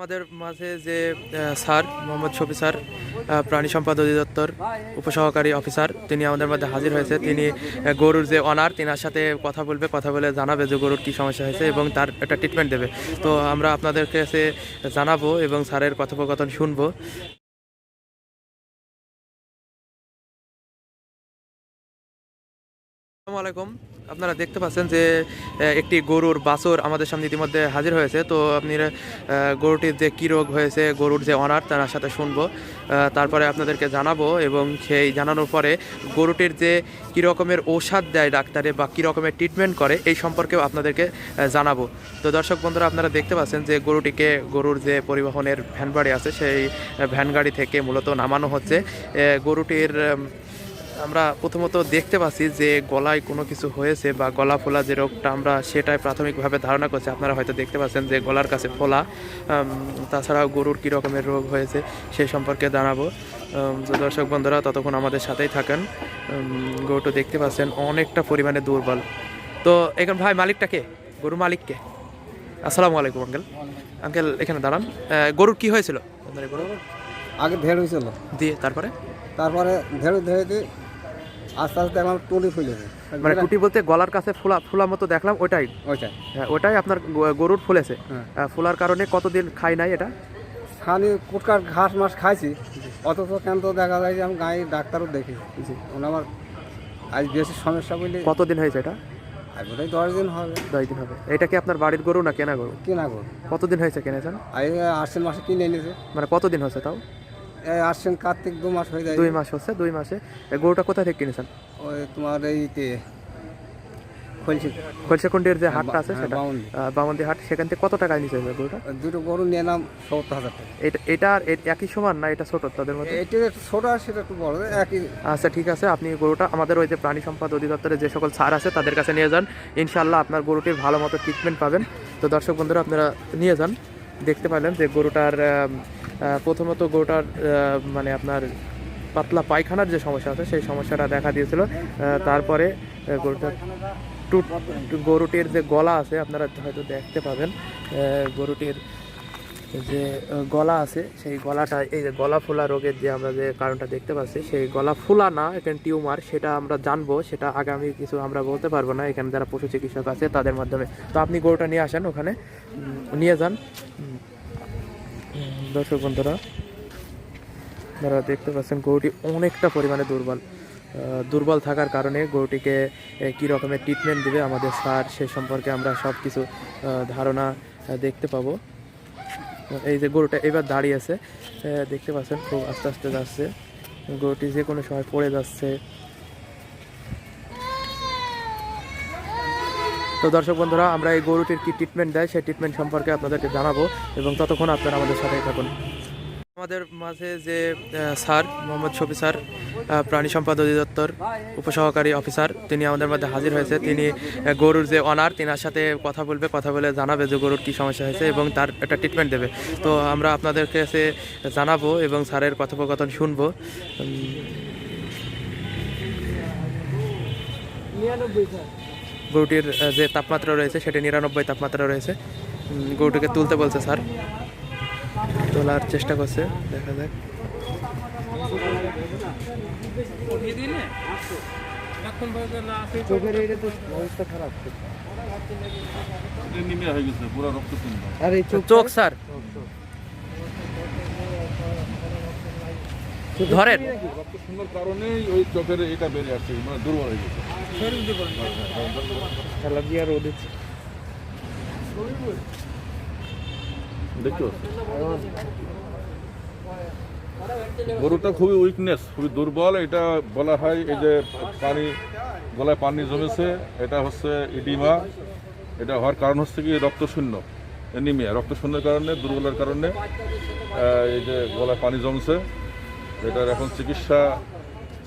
আমাদের মাঝে যে স্যার, মোহাম্মদ শফি স্যার প্রাণী সম্পদ অধিদপ্তর উপসহকারী অফিসার, তিনি আমাদের মধ্যে হাজির হয়েছে। তিনি গরুর যে অনার, তিনার সাথে কথা বলবে, কথা বলে জানাবে যে গরুর কী সমস্যা হয়েছে এবং তার একটা ট্রিটমেন্ট দেবে। তো আমরা আপনাদের কাছে জানাব এবং স্যারের কথোপকথন শুনব। আসসালামু আলাইকুম। আপনারা দেখতে পাচ্ছেন যে একটি গরুর বাছুর আমাদের সামনে ইতিমধ্যে হাজির হয়েছে। তো আপনি গরুটির যে কী রোগ হয়েছে, গরুর যে অনার, তার সাথে শুনব। তারপরে আপনাদেরকে জানাব এবং সেই জানানোর পরে গরুটির যে কী রকমের ঔষধ দেয় ডাক্তারে বা কী রকমের ট্রিটমেন্ট করে, এই সম্পর্কেও আপনাদেরকে জানাব। তো দর্শক বন্ধুরা, আপনারা দেখতে পাচ্ছেন যে গরুটিকে গরুর যে পরিবহনের ভ্যান গাড়ি আছে, সেই ভ্যান গাড়ি থেকে মূলত নামানো হচ্ছে। গরুটির আমরা প্রথমত দেখতে পাচ্ছি যে গলায় কোনো কিছু হয়েছে বা গলা ফোলা যে রোগটা আমরা সেটাই প্রাথমিকভাবে ধারণা করছি। আপনারা হয়তো দেখতে পাচ্ছেন যে গলার কাছে ফোলা তাছাড়াও গরুর কী রকমের রোগ হয়েছে সে সম্পর্কে জানাব। দর্শক বন্ধুরা ততক্ষণ আমাদের সাথেই থাকেন। গরুটা দেখতে পাচ্ছেন অনেকটা পরিমাণে দুর্বল। তো এখন ভাই মালিকটাকে গরু মালিককে আসসালামু আলাইকুম আঙ্কেল। আঙ্কেল এখানে দাঁড়ান। গরুর কি হয়েছিল? আগে ধেড় হয়েছিল। দিয়ে তারপরে? তারপরে ধেড়ে ধেড়ে আস্তে আস্তে দেখলাম টুলি ফুলেছে মানে টুটি বলতে গলার কাছে ফুলা ফুলা মতো দেখলাম ওটাই ওইটা হ্যাঁ, ওটাই আপনার গরুর ফুলেছে। হ্যাঁ। ফুলার কারণে কতদিন খাই নাই এটা? খালি কুটকার ঘাস মাস খাইছি অথচ কেন তো দেখা যায় যে আমি গায়ে ডাক্তারও দেখি। আমার আজ বেশি সমস্যা বলে কতদিন হয়েছে এটা? বোধহয় দশ দিন হবে। দশ দিন হবে। এটা কি আপনার বাড়ির গরু না কেনা গরু? কিনা গো কতদিন হয়েছে কিনেছেন? আশ্বিন মাসে কিনে এনেছে। মানে কতদিন হয়েছে তাও? আশ্বিন কার্তিক দু মাস হয়ে যায়। দুই মাস হচ্ছে দুই মাসে। গরুটা কোথা থেকে কিনেছেন? ওই তোমার এইতে খলসেকুন্ডির যে হাটটা আছে হ্যাঁ, সেটা? বামন্দি হাট সেখান থেকে কত টাকায় নিচে গরুটা? দুটো গরু নিয়ে নাম সত্তর হাজার টাকা। এটা এটা একই সমান না এটা ছোট তাদের মধ্যে? এটা ছোট আর সেটা একটু বড় একই। আচ্ছা ঠিক আছে আপনি গরুটা আমাদের ওই যে প্রাণী সম্পদ অধিদপ্তরে যে সকল সার আছে তাদের কাছে নিয়ে যান। ইনশাল্লাহ আপনার গরুটির ভালো মতো ট্রিটমেন্ট পাবেন। তো দর্শক বন্ধুরা আপনারা নিয়ে যান। দেখতে পারলেন যে গরুটার প্রথমত গরুটার আহ, মানে আপনার পাতলা পায়খানার যে সমস্যা আছে সেই সমস্যাটা দেখা দিয়েছিল। তারপরে গরুটার টুট গরুটির যে গলা আছে আপনারা হয়তো দেখতে পাবেন গরুটির যে গলা আছে সেই গলাটা এই যে গলা ফোলা রোগের যে আমরা যে কারণটা দেখতে পাচ্ছি সেই গলা ফোলা না এখানে টিউমার সেটা আমরা জানব সেটা আগামী কিছু আমরা বলতে পারব না। এখানে যারা পশু চিকিৎসক আছে তাদের মাধ্যমে। তো আপনি গরুটা নিয়ে আসেন ওখানে নিয়ে যান। দর্শক বন্ধুরা, আপনারা দেখতে পাচ্ছেন গরুটি অনেকটা পরিমাণে দুর্বল দুর্বল থাকার কারণে গরুটিকে কী রকমের ট্রিটমেন্ট দিবে, আমাদের সার সে সম্পর্কে আমরা সব কিছু ধারণা দেখতে পাবো। এই যে গরুটা এবার দাঁড়িয়ে আছে দেখতে পাচ্ছেন খুব আস্তে আস্তে যাচ্ছে। গরুটি যে কোনো সময় পড়ে যাচ্ছে তো দর্শক বন্ধুরা আমরা এই গরুটির কি ট্রিটমেন্ট দেয় সেই ট্রিটমেন্ট সম্পর্কে আপনাদেরকে জানাব এবং ততক্ষণ আপনারা আমাদের সাথেই থাকুন। আমাদের মাঝে যে স্যার মোহাম্মদ শফি স্যার প্রাণী সম্পদ অধিদপ্তর উপসহকারী অফিসার তিনি আমাদের মধ্যে হাজির হয়েছে। তিনি গরুর যে অনার তিনার সাথে কথা বলবে কথা বলে জানাবে যে গরুর কী সমস্যা হয়েছে এবং তার একটা ট্রিটমেন্ট দেবে। তো আমরা আপনাদের কাছে জানাব এবং স্যারের কথোপকথন শুনব। উম, গরুটির যে তাপমাত্রা রয়েছে সেটি নিরানব্বই তাপমাত্রা রয়েছে। গরুটিকে তুলতে বলছে স্যার। তোলার চেষ্টা করছে, দেখা যাক। চোখ, স্যার। ধরেন। কারণেই ওই চোখের এটা বেড়ে আসছে মানে দুর্বল হয়ে গেছে। গরুটা খুবই উইকনেস খুবই দুর্বল। এটা বলা হয় এই যে পানি, গলায় পানি জমেছে, এটা হচ্ছে ইডিমা এটা হওয়ার কারণ হচ্ছে কি রক্ত শূন্য এনিমিয়া রক্ত শূন্যের কারণে, দুর্বলের কারণে এই যে গলায় পানি জমছে। এটার এখন চিকিৎসা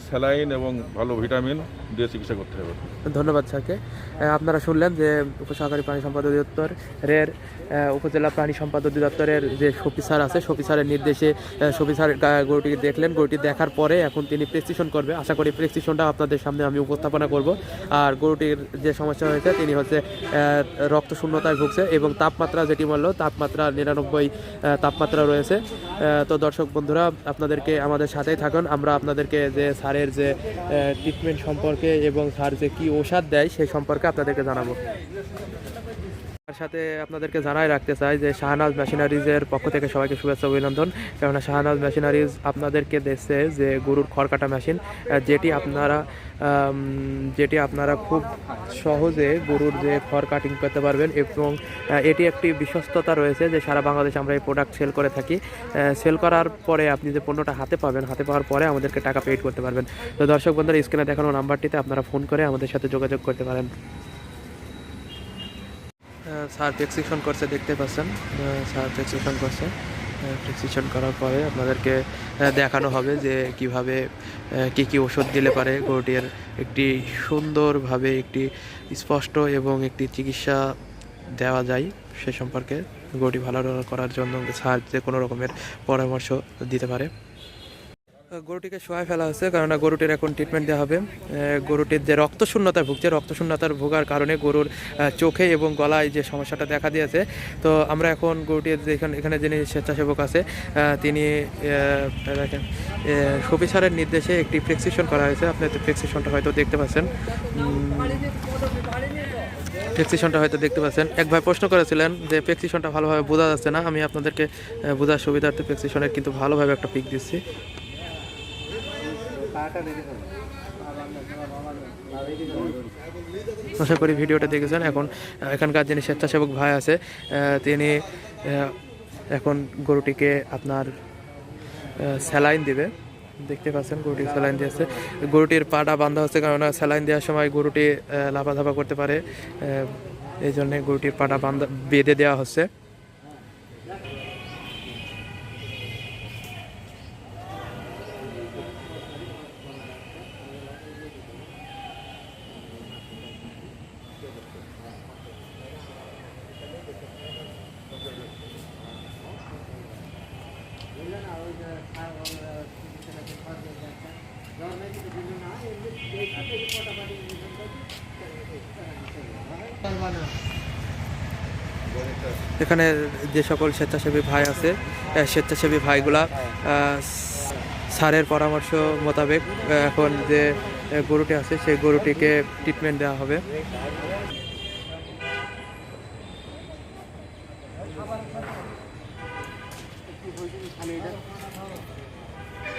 স্যালাইন এবং ভালো ভিটামিন দিয়ে চিকিৎসা করতে হবে। ধন্যবাদ স্যারকে। আপনারা শুনলেন যে উপসহকারী প্রাণী সম্পদ অধিদপ্তরের আহ, উপজেলা প্রাণী সম্পদ অধিদপ্তরের যে শফি স্যার আছে শফি স্যারের নির্দেশে শফি স্যার গা- গরুটি দেখলেন। গরুটি দেখার পরে এখন তিনি প্রেসক্রিপশন করবে। আশা করি প্রেসক্রিপশনটা আপনাদের সামনে আমি উপস্থাপনা করব। আর গরুটির যে সমস্যা হয়েছে তিনি হচ্ছে রক্ত শূন্যতায় ভুগছে এবং তাপমাত্রা যেটি বলল তাপমাত্রা নিরানব্বই তাপমাত্রা রয়েছে। তো দর্শক বন্ধুরা আপনাদেরকে আমাদের সাথেই থাকুন। আমরা আপনাদেরকে যে স্যারের যে ট্রিটমেন্ট সম্পর্কে এবং স্যার যে কী ওষাধ দেয় সেই সম্পর্কে আপনাদেরকে জানাব। তার সাথে আপনাদেরকে জানাই রাখতে চাই যে শাহনাজ মেশিনারিজের পক্ষ থেকে সবাইকে শুভেচ্ছা অভিনন্দন। কেননা শাহনাজ মেশিনারিজ আপনাদেরকে দিচ্ছে যে গরুর খড়কাটা মেশিন যেটি আপনারা যেটি আপনারা খুব সহজে গরুর যে খড় কাটিং করতে পারবেন এবং এটি একটি বিশ্বস্ততা রয়েছে যে সারা বাংলাদেশে আমরা এই প্রোডাক্ট সেল করে থাকি। সেল করার পরে আপনি যে পণ্যটা হাতে পাবেন, হাতে পাওয়ার পরে আমাদেরকে টাকা পেড করতে পারবেন। তো দর্শক বন্ধুরা স্ক্রিনে দেখানো নাম্বারটিতে আপনারা ফোন করে আমাদের সাথে যোগাযোগ করতে পারেন। স্যার প্রেসক্রিপশন করছে, দেখতে পাচ্ছেন। স্যার প্রেসক্রিপশন করছে। প্রেসক্রিপশন করার পরে আপনাদেরকে দেখানো হবে যে কীভাবে কি কি ওষুধ দিলে পারে গরুটির একটি সুন্দরভাবে একটি স্পষ্ট এবং একটি চিকিৎসা দেওয়া যায় সে সম্পর্কে গরুটি ভালো করার জন্য স্যার যে কোনো রকমের পরামর্শ দিতে পারে। গরুটিকে শোয়ায় ফেলা হচ্ছে কারণ গরুটির এখন ট্রিটমেন্ট দেওয়া হবে। গরুটির যে রক্ত শূন্যতা ভুগছে রক্ত শূন্যতার ভোগার কারণে গরুর চোখে এবং গলায় যে সমস্যাটা দেখা দিয়েছে, তো আমরা এখন গরুটির এখানে এখানে যিনি স্বেচ্ছাসেবক আছে তিনি দেখেন শফি স্যারের নির্দেশে একটি প্রেসক্রিপশন করা হয়েছে। আপনি প্রেসক্রিপশনটা হয়তো দেখতে পাচ্ছেন। প্রেসক্রিপশনটা হয়তো দেখতে পাচ্ছেন। এক ভাই প্রশ্ন করেছিলেন যে প্রেসক্রিপশনটা ভালোভাবে বোঝা যাচ্ছে না। আমি আপনাদেরকে বোঝার সুবিধার্থে প্রেসক্রিপশনের কিন্তু ভালোভাবে একটা পিক দিচ্ছি। আশা করি ভিডিওটা দেখেছেন। এখন এখানকার যিনি স্বেচ্ছাসেবক ভাই আছে তিনি এখন গরুটিকে আপনার স্যালাইন দিবে। দেখতে পাচ্ছেন গরুটি স্যালাইন দিয়েছে। গরুটির পাটা বাঁধা হচ্ছে কারণ স্যালাইন দেওয়ার সময় গরুটি লাফাধাপা করতে পারে। এই জন্যে গরুটির পাটা বান্ধা বেঁধে দেওয়া হচ্ছে। এখানে যে সকল স্বেচ্ছাসেবী ভাই আছে স্বেচ্ছাসেবী ভাইগুলা আহ, স্যারের পরামর্শ মোতাবেক এখন যে গরুটি আছে সেই গরুটিকে ট্রিটমেন্ট দেওয়া হবে। পাতলা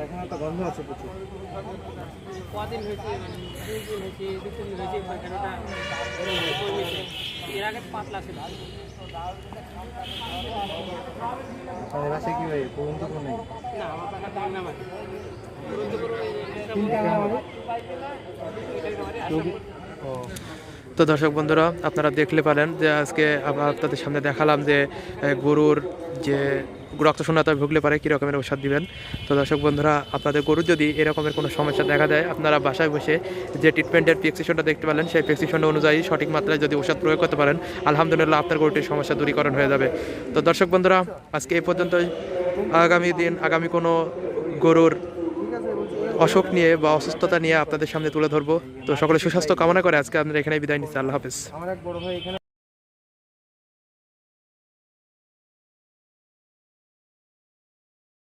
ভাত পায়খানাটা গন্ধ আছে প্রচুর। কদিন হয়েছে মানে দুই দিন হয়েছে দু তিন দিন হয়েছে পায়খানাটা এর আগে পাতলা ছিল। কি ভাই পর্যন্ত নেই? না আমার দাম না মানে একটা তো দর্শক বন্ধুরা আপনারা দেখলে পারেন যে আজকে আপনাদের সামনে দেখালাম যে গরুর যে রক্ত শূন্যতায় ভুগলে পারে, কী রকমের ওষুধ দিবেন? তো দর্শক বন্ধুরা, আপনাদের গরুর যদি এরকমের কোনো সমস্যা দেখা দেয়, আপনারা বাসায় বসে যে ট্রিটমেন্টের প্রেসক্রিপশনটা দেখতে পেলেন, সেই প্রেসক্রিপশন অনুযায়ী সঠিক মাত্রায় যদি ওষুধ প্রয়োগ করতে পারেন, আলহামদুলিল্লাহ আপনার গরুটির সমস্যা দূরীকরণ হয়ে যাবে। তো দর্শক বন্ধুরা, আজকে এই পর্যন্তই। আগামী দিন, আগামী কোনো গরুর অসুখ নিয়ে বা অসুস্থতা নিয়ে আপনাদের সামনে তুলে ধরবো। তো সকলে সুস্বাস্থ্য কামনা করে আজকে আপনারা এখানে বিদায় নিচ্ছি। আল্লাহ হাফিজ।